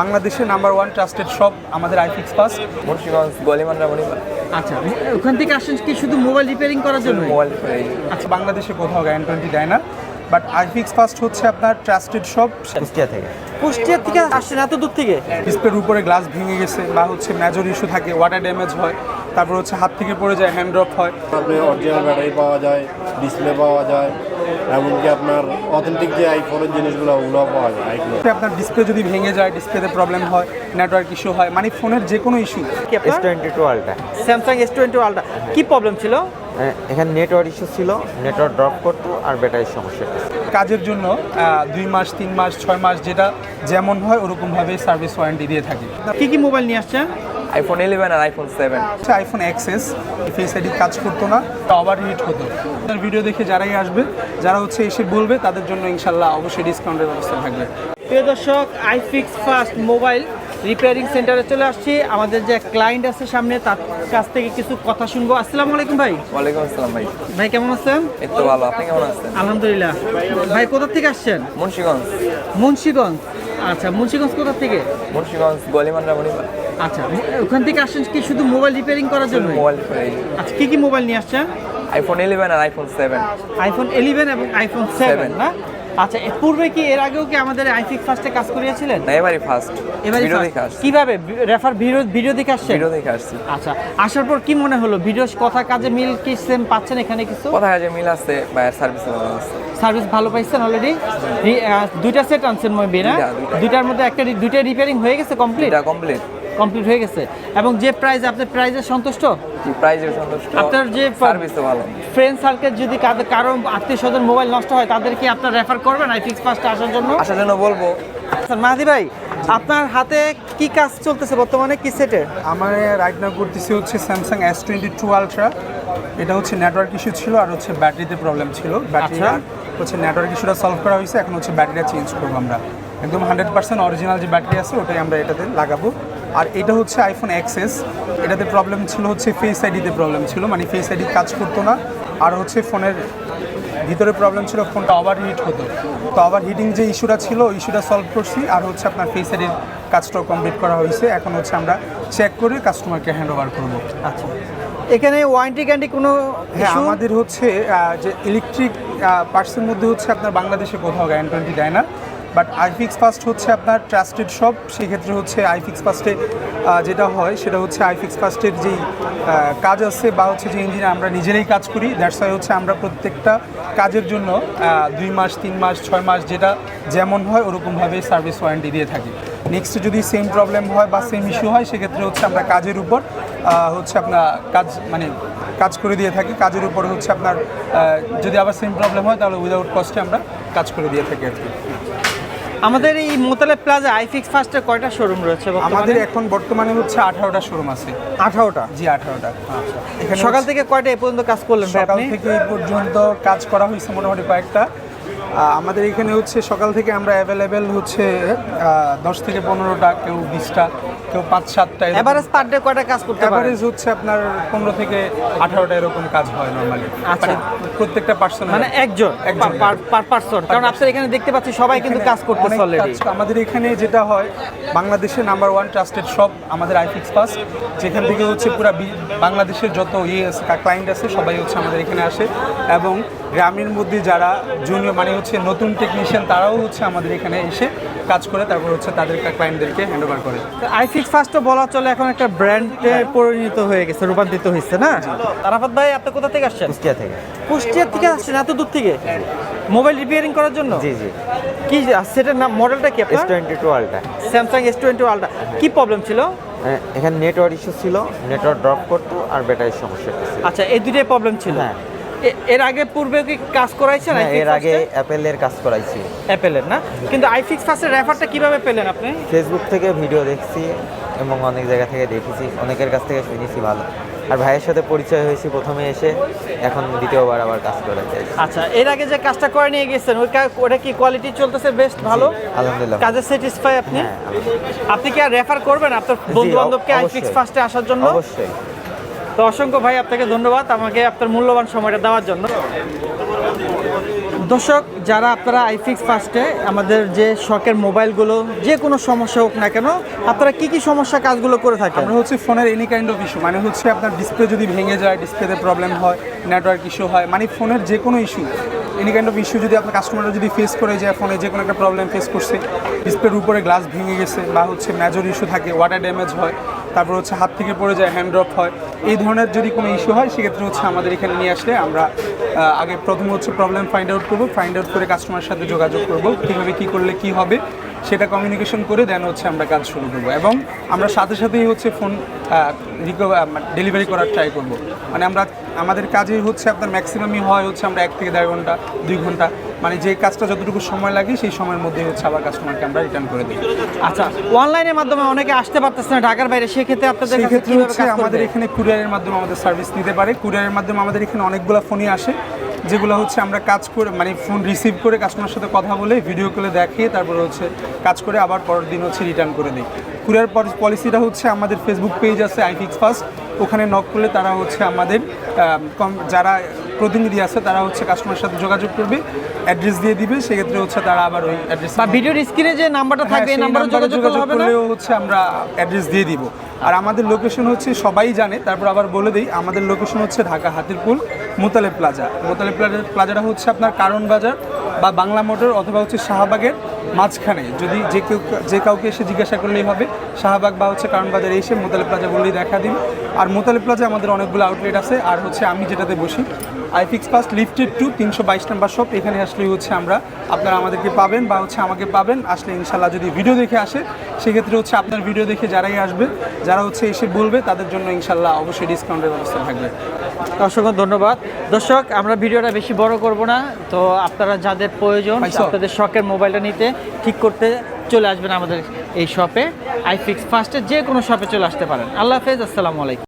বাংলাদেশের number one trusted shop আমাদের আইফিক্স pass Munshiganj গোয়ালিমান রামণিপাল আচ্ছা ওখান থেকে আসছেন কি শুধু মোবাইল রিপেয়ারিং করার জন্য? মোবাইল রিপেয়ারিং আচ্ছা বাংলাদেশে কোথাও গ্যারান্টি দেয় না। বাট আইফিক্স ফাস্ট হচ্ছে আপনার ট্রাস্টেড শপ কুষ্টিয়া থেকে। কুষ্টিয়া থেকে আসছেন এত দূর থেকে? ডিসপ্লের উপরে গ্লাস ভেঙে গেছে বা হচ্ছে মেজর ইস্যু থাকে ওয়াটার ড্যামেজ হয়। তারপর হচ্ছে হাত থেকে পড়ে যায় হ্যান্ড ড্রপ হয়। আপনি অরিজিনাল ব্যাটারি পাওয়া যায় ডিসপ্লে পাওয়া যায়। এমনকি আপনার অথেন্টিক যে আইফোনের জিনিসগুলো ওগুলোও পাওয়া যায় আইফোন আপনার ডিসপ্লে যদি ভেঙে যায় ডিসপ্লেতে প্রবলেম হয় নেটওয়ার্ক ইস্যু হয় মানে ফোনের যে কোনো ইস্যু কি এস আপনার? Twenty two ultra Samsung S twenty two ultra কি প্রবলেম ছিল? এখানে নেটওয়ার্ক ইস্যু ছিল নেটওয়ার্ক ড্রপ করতো আর ব্যাটারির সমস্যা ছিল। কাজের জন্য দুই মাস তিন মাস ছয় মাস যেটা যেমন হয় ওরকমভাবে সার্ভিস ওয়ারেন্টি দিয়ে থাকি। কি কি মোবাইল নিয়ে আসছেন? আইফোন ইলেভেন আর iPhone seven iPhone XS face ID কাজ করতো না। ওভার হিট হতো। তার ভিডিও দেখে যারাই আসবে যারা হচ্ছে এসে বলবে তাদের জন্য ইনশাল্লাহ অবশ্যই ডিসকাউন্টের ব্যবস্থা থাকবে। প্রিয় দর্শক আইফিক্স ফার্স্ট মোবাইল রিপেয়ারিং সেন্টারে চলে আসছি। আমাদের যে ক্লায়েন্ট আছে সামনে তার কাছ থেকে কিছু কথা শুনব। আসসালামু আলাইকুম ভাই। ওয়ালাইকুম আসসালাম ভাই। ভাই কেমন আছেন? এই তো ভালো আপনি কেমন আছেন? আলহামদুলিল্লাহ। ভাই কোথা থেকে আসছেন? মুন্সিগঞ্জ। মুন্সিগঞ্জ। আচ্ছা মুন্সিগঞ্জ কোথা থেকে? মুন্সিগঞ্জ গোয়ালিমান রামণিপাল আচ্ছা ওখান থেকে আসছেন কি শুধু মোবাইল রিপেয়ারিং করার জন্য মোবাইল আচ্ছা কি কি মোবাইল নিয়ে আসছেন? আইফোন ইলেভেন আর আইফোন সেভেন আইফোন ইলেভেন এবং আইফোন সেভেন না? আচ্ছা এর পূর্বে কি এর আগেও কি আমাদের আইফিক্স ফার্স্টে কাজ করিয়েছিলেন? না এবারই ফার্স্ট এবারে। দেখে কীভাবে? রেফার ভিডিও ভিডিও দেখে আসছেন? ভিডিও দেখে আসছি। আচ্ছা আসার পর কি মনে হলো? ভিডিও কথা কাজে মিল কি সেম পাচ্ছেন এখানে কিছু? কোথায় আছে মিল আছে সার্ভিস ভালো আছে। সার্ভিস ভালো পাইছেন অলরেডি দুইটা সেট আনছেন মেবি না? দুইটা, দুইটা। দুইটার মধ্যে একটা দুইটা রিপেয়ারিং হয়ে গেছে কমপ্লিট কমপ্লিট কমপ্লিট হয়ে গেছে। এবং যে প্রাইস আপনি প্রাইসে সন্তুষ্ট? প্রাইজের সন্তুষ্ট। আপনার যে সার্ভিসও ভালো। ফ্রেন্ড সার্কেল যদি কারও আত্মীয় স্বজন মোবাইল নষ্ট হয় তাদের কি আপনার রেফার করবেন আই ফিক্স ফার্স্টে আসার জন্য? আসার জন্য বলব। আচ্ছা মাহাদি ভাই আপনার হাতে কি কাজ চলতেছে বর্তমানে? কি সেটে আমার রাইট নাও করতেছি হচ্ছে Samsung S twenty two ultra এটা হচ্ছে নেটওয়ার্ক ইস্যু ছিল আর হচ্ছে ব্যাটারিতে প্রবলেম ছিল। ব্যাটারি আচ্ছা। হচ্ছে নেটওয়ার্ক ইস্যুটা সলভ করা হয়েছে এখন হচ্ছে ব্যাটারিটা চেঞ্জ করব আমরা। একদম হান্ড্রেড পার্সেন্ট অরিজিনাল যে ব্যাটারি আছে ওটাই আমরা এটাতে লাগাবো। আর এটা হচ্ছে আইফোন অ্যাক্সেস এটাতে প্রবলেম ছিল হচ্ছে ফেস আইডিতে প্রবলেম ছিল মানে ফেস আইডি কাজ করতো না। আর হচ্ছে ফোনের ভিতরে প্রবলেম ছিল ফোনটা ওভার হিট হতো। তো ওভার হিটিং যে ইস্যুটা ছিল ওই ইস্যুটা সলভ করছি। আর হচ্ছে আপনার ফেস আইডির কাজটাও কমপ্লিট করা হয়েছে। এখন হচ্ছে আমরা চেক করে কাস্টমারকে হ্যান্ড ওভার করব। আচ্ছা। এখানে ওয়ারেন্টি গ্যারান্টি কোনো হ্যাঁ আমাদের হচ্ছে যে ইলেকট্রিক পার্টসের মধ্যে হচ্ছে আপনার বাংলাদেশে কোথাও গ্যারান্টি দেয় না। বাট আইফিক্স ফাস্ট হচ্ছে আপনার ট্রাস্টেড শপ সেক্ষেত্রে হচ্ছে আইফিক্স ফাস্টে যেটা হয় সেটা হচ্ছে আইফিক্স ফাস্টের যেই কাজ আছে বা হচ্ছে যে ইঞ্জিনে আমরা নিজেরাই কাজ করি দ্যাটস ওয়াই হচ্ছে আমরা প্রত্যেকটা কাজের জন্য দুই মাস, তিন মাস, ছয় মাস যেটা যেমন হয় ওরকমভাবে সার্ভিস ওয়ারেন্টি দিয়ে থাকি। নেক্সট যদি সেম প্রবলেম হয় বা সেম ইস্যু হয়, সেক্ষেত্রে হচ্ছে আমরা কাজের উপর হচ্ছে আপনার কাজ মানে কাজ করে দিয়ে থাকি। কাজের উপর হচ্ছে আপনার যদি আবার সেম প্রবলেম হয় তাহলে উইদাউট কস্টে আমরা কাজ করে দিয়ে থাকি আর কি। আমাদের এই মোতালে প্লাজা আইফিক্স ফার্স্টের কয়টা শোরুম রয়েছে আমাদের এখন বর্তমানে হচ্ছে আঠারোটা শোরুম আছে। আঠারোটা? জি আঠারোটা। এখানে সকাল থেকে কয়টা এ পর্যন্ত কাজ করলেন ভাই সকাল থেকে এই পর্যন্ত কাজ করা হয়েছে মোটামুটি কয়েকটা। আমাদের এখানে হচ্ছে সকাল থেকে আমরা অ্যাভেলেবেল হচ্ছে দশ থেকে পনেরোটা কেউ বিশটা। কেউ পাঁচ সাতটা এভারেজ পার ডে কয়টা কাজ করতে পারেন অ্যাভারেজ হচ্ছে আপনার পনেরো থেকে আঠারোটা এরকম কাজ হয় নর্মালি আচ্ছা। প্রত্যেকটা পার্সন মানে একজন একজন। পার পারসন কারণ আপনার এখানে দেখতে পাচ্ছি সবাই কিন্তু কাজ করতেছে অলরেডি আমাদের এখানে যেটা হয় বাংলাদেশের নাম্বার ওয়ান ট্রাস্টেড শপ আমাদের আইফিক্স পাস যেখান থেকে হচ্ছে পুরো বাংলাদেশের যত ইয়ে আছে ক্লায়েন্ট আছে সবাই হচ্ছে আমাদের এখানে আসে। এবং গ্রামের মধ্যে যারা জুনিয়র মানে হচ্ছে নতুন টেকনিশিয়ান তারাও হচ্ছে আমাদের এখানে এসে কাজ করে তারপর হচ্ছে তাদের ক্লায়েন্টদেরকে হ্যান্ড ওভার করে। আইফিক্স ফার্স্টও বলা চলে এখন একটা ব্র্যান্ডে পরিণত হয়ে গেছে রূপান্তরিত হয়েছে না? তারাফাত ভাই আপনি কোথা থেকে আসছেন? কুষ্টিয়া থেকে। কুষ্টিয়া থেকে আসছেন এত দূর থেকে? মোবাইল রিপেয়ারিং করার জন্য? জি জি। কি সেটার নাম মডেলটা কি S twenty two ultra Samsung S twenty ultra কি প্রবলেম ছিল? এখানে নেটওয়ার্ক ইস্যু ছিল নেটওয়ার্ক ড্রপ করতো আর ব্যাটারির সমস্যা আচ্ছা এই দুটোই প্রবলেম ছিল? হ্যাঁ। এর আগে পূর্বে কি কাজ করাইছেন এর আগে অ্যাপেলের কাজ করাইছি। অ্যাপেলের না? কিন্তু আইফিক্স ফার্স্টের রেফারটা কীভাবে পেলেন আপনি? ফেসবুক থেকে ভিডিও দেখছি এবং অনেক জায়গা থেকে দেখেছি। অনেকের কাছ থেকে শুনেছি ভালো। আর ভাইয়ের সাথে পরিচয় হয়েছি প্রথমে এসে এখন দ্বিতীয়বার আবার কাজ করে আচ্ছা এর আগে যে কাজটা করে নিয়ে গেছেন ওই ওটা কি কোয়ালিটি চলতেছে বেস্ট ভালো? আলহামদুলিল্লাহ। কাজে স্যাটিসফাই আপনি? হ্যাঁ আপনি কি আর রেফার করবেন আপনার বন্ধু বান্ধবকে। আইফিক্স ফার্স্টে আসার জন্য? অবশ্যই। তো অসংখ্য ভাই, আপনাকে ধন্যবাদ আমাকে আপনার মূল্যবান সময়টা দেওয়ার জন্য। দর্শক, যারা আপনারা আইফিক্স ফার্স্টে আমাদের যে শখের মোবাইলগুলো, যে কোনো সমস্যা হোক না কেন, আপনারা কি কি সমস্যা কাজগুলো করে থাকেন? আমরা হচ্ছে ফোনের এনি কাইন্ড অফ ইস্যু মানে হচ্ছে আপনার ডিসপ্লে যদি ভেঙে যায় ডিসপ্লেতে প্রবলেম হয় নেটওয়ার্ক ইস্যু হয় মানে ফোনের যে কোনো issue any kind of issue যদি আপনার কাস্টমাররা যদি ফেস করে যায়, ফোনে যে কোনো একটা প্রবলেম ফেস করছে ডিসপ্লের উপরে গ্লাস ভেঙে গেছে বা হচ্ছে মেজর ইস্যু থাকে ওয়াটার ড্যামেজ হয় তারপর হচ্ছে হাত থেকে পড়ে যায় হ্যান্ড ড্রপ হয়। এই ধরনের যদি কোনো ইস্যু হয়, সেক্ষেত্রে হচ্ছে আমাদের এখানে নিয়ে আসলে আমরা আগে প্রথম হচ্ছে প্রবলেম ফাইন্ড আউট করব ফাইন্ড আউট করে কাস্টমারের সাথে যোগাযোগ করব, কীভাবে কী করলে কী হবে, সেটা কমিউনিকেশন করে দেন হচ্ছে আমরা কাজ শুরু করব। এবং আমরা সাথে সাথেই হচ্ছে ফোন ডেলিভারি করার ট্রাই করব। মানে আমরা, আমাদের কাজে হচ্ছে আপনার ম্যাক্সিমামই হয় হচ্ছে আমরা এক থেকে দেড় ঘণ্টা, দুই ঘণ্টা। মানে যে কাজটা যতটুকু সময় লাগে সেই সময়ের মধ্যে হচ্ছে আবার কাস্টমারকে আমরা রিটার্ন করে দিই। আচ্ছা অনলাইনের মাধ্যমে অনেকে আসতে পারতেছে না ঢাকার বাইরে সেক্ষেত্রে আপনাদের সেক্ষেত্রে হচ্ছে আমাদের এখানে কুরিয়ারের মাধ্যমে আমাদের সার্ভিস নিতে পারে। কুরিয়ারের মাধ্যমে আমাদের এখানে অনেকগুলো ফোনই আসে যেগুলো হচ্ছে আমরা কাজ করে মানে ফোন রিসিভ করে কাস্টমার সাথে কথা বলে ভিডিও কলে দেখিয়ে তারপরে হচ্ছে কাজ করে আবার পরের দিন হচ্ছে রিটার্ন করে দিই। কুরিয়ার পলিসিটা হচ্ছে আমাদের ফেসবুক পেজ আছে আইফিক্স ফার্স্ট ওখানে নক করলে তারা হচ্ছে আমাদের কম- যারা প্রতিনিধি আছে তারা হচ্ছে কাস্টমারের সাথে যোগাযোগ করবে অ্যাড্রেস দিয়ে দিবে সেক্ষেত্রে হচ্ছে তারা আবার ওই অ্যাড্রেস বা ভিডিওর স্ক্রিনে যে নাম্বারটা থাকবে এই নাম্বারে যোগাযোগ করলেও হচ্ছে আমরা অ্যাড্রেস দিয়ে দিব। আর আমাদের লোকেশন হচ্ছে সবাই জানে তারপর আবার বলে দিই আমাদের লোকেশন হচ্ছে ঢাকা হাতিরপুল মোতালে প্লাজা। মোতালে প্লাজা প্লাজাটা হচ্ছে আপনার কারণ বাজার বা বাংলা মোটর অথবা হচ্ছে শাহবাগের মাঝখানে। যদি যে কেউ যে কাউকে এসে জিজ্ঞাসা করলেই হবে শাহবাগ বা হচ্ছে কারণ বাজারে এসে মোতালে প্লাজা বললেই দেখা দিন আর মোতালে প্লাজা আমাদের অনেকগুলো আউটলেট আছে আর হচ্ছে আমি যেটাতে বসি আইফিক্স ফার্স্ট লিফটেড টু তিনশো বাইশ নাম্বার শপ। এখানে আসলেই হচ্ছে আমরা। আপনারা আমাদেরকে পাবেন বা হচ্ছে আমাকে পাবেন। আসলে ইনশাল্লাহ যদি ভিডিও দেখে আসে সেক্ষেত্রে হচ্ছে আপনার ভিডিও দেখে যারাই আসবে যারা হচ্ছে এসে বলবে তাদের জন্য ইনশাল্লাহ অবশ্যই ডিসকাউন্টের ব্যবস্থা থাকবে। অসংখ্য ধন্যবাদ। দর্শক আমরা ভিডিওটা বেশি বড় করব না। তো আপনারা যাদের প্রয়োজন? আপনাদের শখের মোবাইলটা নিতে ঠিক করতে চলে আসবেন আমাদের এই শপে। আইফিক্স ফার্স্টে যে কোনো শপে চলে আসতে পারেন। আল্লাহ হাফেজ আসসালামু আলাইকুম।